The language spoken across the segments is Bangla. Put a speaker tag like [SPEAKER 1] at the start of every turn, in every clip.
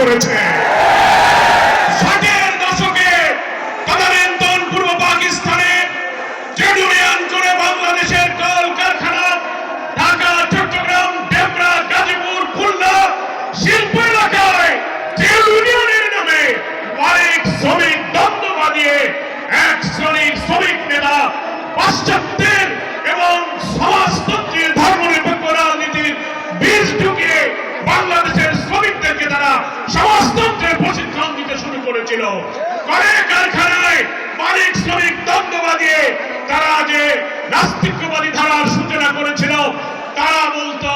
[SPEAKER 1] করেছে শুরু কয়েক কারখানায় মালিক, শ্রমিক দ্বন্দ্ব বাঁধিয়ে তারা যে নাস্তিকবাদী ধারার সূচনা করেছিল, তারা বলতো,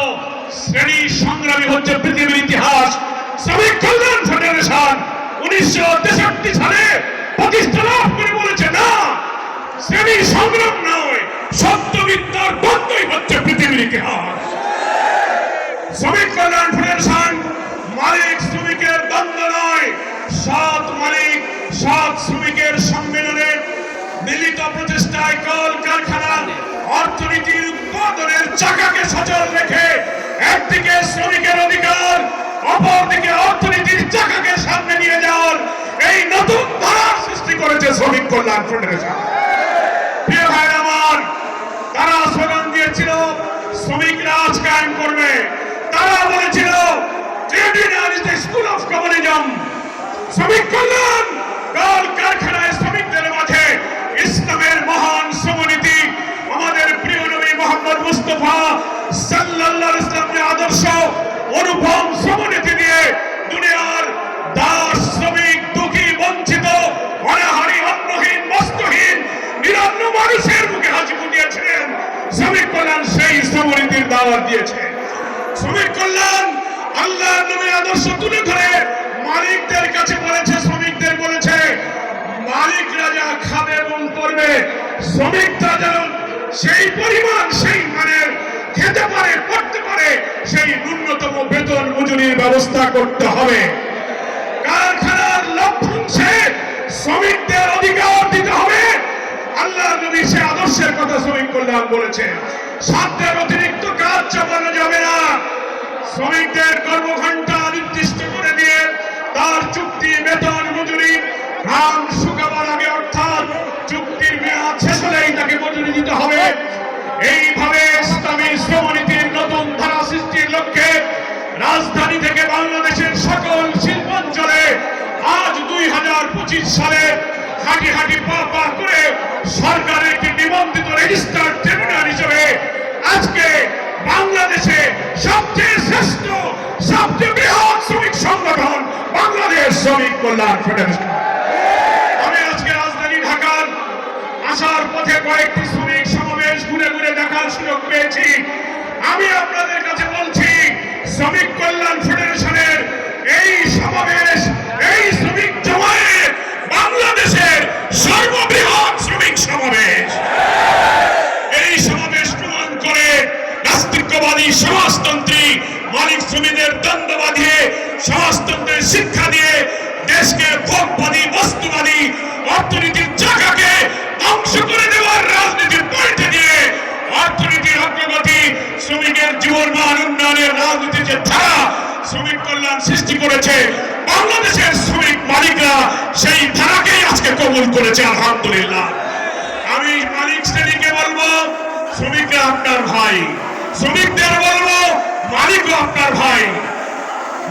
[SPEAKER 1] শ্রেণি সংগ্রামী হচ্ছে পৃথিবীর ইতিহাস। শ্রমিক কল্যাণ ফেডারেশন উনিশশো তেষট্টি সালে প্রতিষ্ঠা লাভ করে বলেছে না শ্রেণি সংগ্রাম নয় সত্যবিদ্যার বন্ধই হচ্ছে পৃথিবীর ইতিহাস শ্রমিক কল্যাণ ফেডারেশন মালিক শ্রমিকের দ্বন্দ্ব নয় সৎ মালিক সৎ শ্রমিকের সম্মেলনে মিলিত প্রচেষ্টায় কল কারখানা, অর্থনীতির উৎপাদনের চাকাকে সচল রেখে একদিকে শ্রমিকের অধিকার, অপরদিকে অর্থনীতির চাকাকে সামনে নিয়ে যাওয়ার এই নতুন ধারার সৃষ্টি করেছে শ্রমিক কল্যাণ ফেডারেশন। তারা স্লোগান দিয়েছিল শ্রমিক রাজ কায়েম করবে। তারা বলেছিল স্কুল অফ কমিউনিজম শ্রমিক কল্যাণ, কল কারখানায় দাওয়াত দিয়েছে। শ্রমিক কল্যাণ আল্লাহ নবীর আদর্শ তুলে ধরে মালিকদের কাছে বলেছে, শ্রমিকদের বলেছে মালিকরা যা খাবে এবং করবে শ্রমিকরা যেন সেই পরিমাণ, সেই মানের খেতে পারে করতে পারে, সেই ন্যূনতম বেতন মজুরির ব্যবস্থা করতে হবে। কারখানার লভ্যাংশে শ্রমিকদের অধিকার দিতে হবে। আল্লাহ নবী সে আদর্শের কথা শ্রমিক কল্যাণ বলেছে। সাধ্যের অতিরিক্ত কাজ চাপানো যাবে না শ্রমিকদের কর্মঘণ্টা নির্দিষ্ট করে দিয়ে তার চুক্তি বেতন মজুরি ঘাম শুকাবার আগে অর্থাৎ চুক্তির মেয়াদ শেষ হলেই তাকে মজুরি দিতে হবে। এইভাবে ইসলামী শ্রমনীতির নতুন ধারা সৃষ্টির লক্ষ্যে রাজধানী থেকে বাংলাদেশের সকল শিল্পাঞ্চলে আজ দুই হাজার পঁচিশ সালে হাঁটি হাঁটি পা পা করে সরকারের একটি নিবন্ধিত রেজিস্টার ট্রিবিউনাল হিসেবে আজকে বাংলাদেশে সবচেয়ে শ্রেষ্ঠ সবচেয়ে বৃহৎ শ্রমিক সংগঠন বাংলাদেশ শ্রমিক কল্যাণ ফেডারেশন। আমি আজকে রাজধানী ঢাকার আসার পথে কয়েকটি শ্রমিক সমাবেশ ঘুরে ঘুরে দেখার সুযোগ পেয়েছি। আমি আপনাদের কাছে বলছি, শ্রমিক কল্যাণ ফেডারেশনের এই সমাবেশ, এই শ্রমিক জমায়েত বাংলাদেশের সর্ববৃহৎ শ্রমিক সমাবেশ। এই সমাবেশ প্রমাণ করে নাস্তিক্যবাদী সমাজতন্ত্রী মালিক শ্রমিকদের দ্বন্দ্ব বাঁধিয়ে সমাজতন্ত্রের শিক্ষা দিয়ে দেশকে ভোগবাদী, বস্তুবাদী, অর্থনীতির জায়গাকে ধ্বংস করে দেওয়ার রাজনীতির পয়েন্টে দিয়ে অর্থনীতির অগ্রগতি, শ্রমিকের জীবনমান উন্নয়নের রাজনীতির যে ধারা, শ্রমিক কল্যাণ সৃষ্টি করেছে, বাংলাদেশের শ্রমিক মালিকরা সেই ধারাকেই আজকে কবুল করেছে, আলহামদুলিল্লাহ। আমি মালিক শ্রেণীকে বলব, শ্রমিকরা আপনার ভাই, শ্রমিকদের বলব মালিকও আপনার ভাই।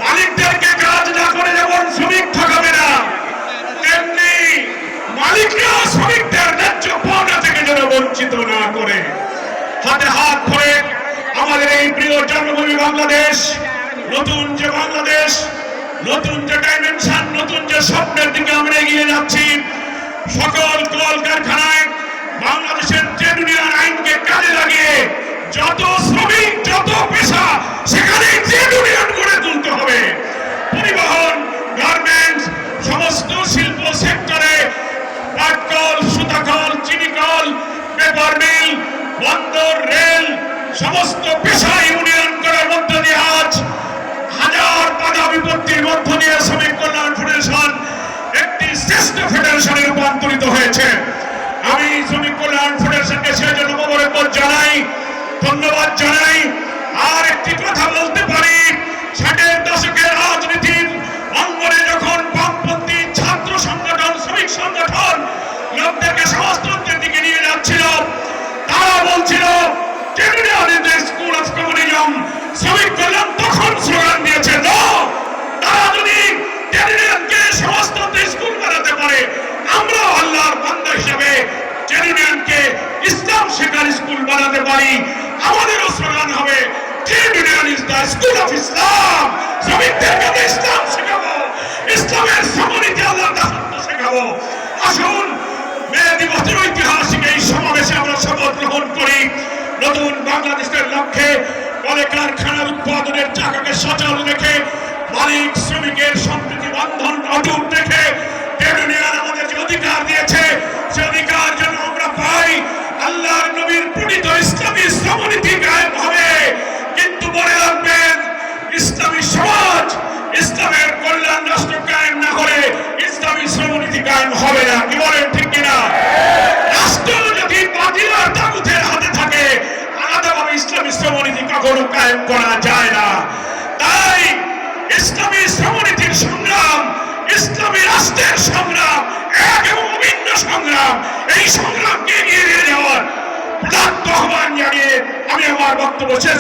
[SPEAKER 1] মালিকদেরকে কাজ না করে যেমন শ্রমিক ঠকাবে না তেমনি মালিকরা শ্রমিকদের ন্যায্য পাওনা থেকে যেন বঞ্চিত না করে। হাতে হাত ধরে আমাদের এই প্রিয় জন্মভূমি বাংলাদেশ, নতুন যে বাংলাদেশ, নতুন যে ডাইমেনশন নতুন যে স্বপ্নের দিকে আমরা এগিয়ে যাচ্ছি। সকল কল কারখানায় বাংলাদেশের ট্রেড ইউনিয়ন আইনকে কাজে লাগিয়ে যত শ্রমিক বন্দর, রেল, সমস্ত পেশা ইউনিয়ন করার মধ্য দিয়ে আজ হাজার বাধা বিপত্তির মধ্য দিয়ে শ্রমিক কল্যাণ ফেডারেশন একটি শ্রেষ্ঠ ফেডারেশনে রূপান্তরিত হয়েছে। The school of Islam. শ্রমিকদেরকে আমি ইসলাম শেখাবো। ইসলামের সামরিকে আল্লাহর দাসত্ব শেখাবো। আসুন মে দিবসের ঐতিহাসিক এই সমাবেশে আমরা শপথ গ্রহণ করি। নতুন বাংলাদেশের লক্ষ্যে কলে কারখানার উৎপাদনের চাকাকে সচল রেখে মালিক, শ্রমিকের সম্প্রীতি বন্ধন অটুট রেখে টেবিনিয়ার আমাদেরকে অধিকার দিয়েছে, সে কায়েম হবে না। কি বলেন, ঠিক কিনা? রাষ্ট্র যদি তাগুতের হাতে থাকে। আলাদাভাবে ইসলামী কখনো কায়েম করা যায় না। তাই ইসলামী শ্রমনীতির সংগ্রাম, ইসলামী রাষ্ট্রের সংগ্রাম, এক এবং অভিন্ন সংগ্রাম, এই সংগ্রামকে এগিয়ে নিয়ে যাওয়ার প্রধান আহ্বান জানিয়ে আমি আমার বক্তব্য শেষ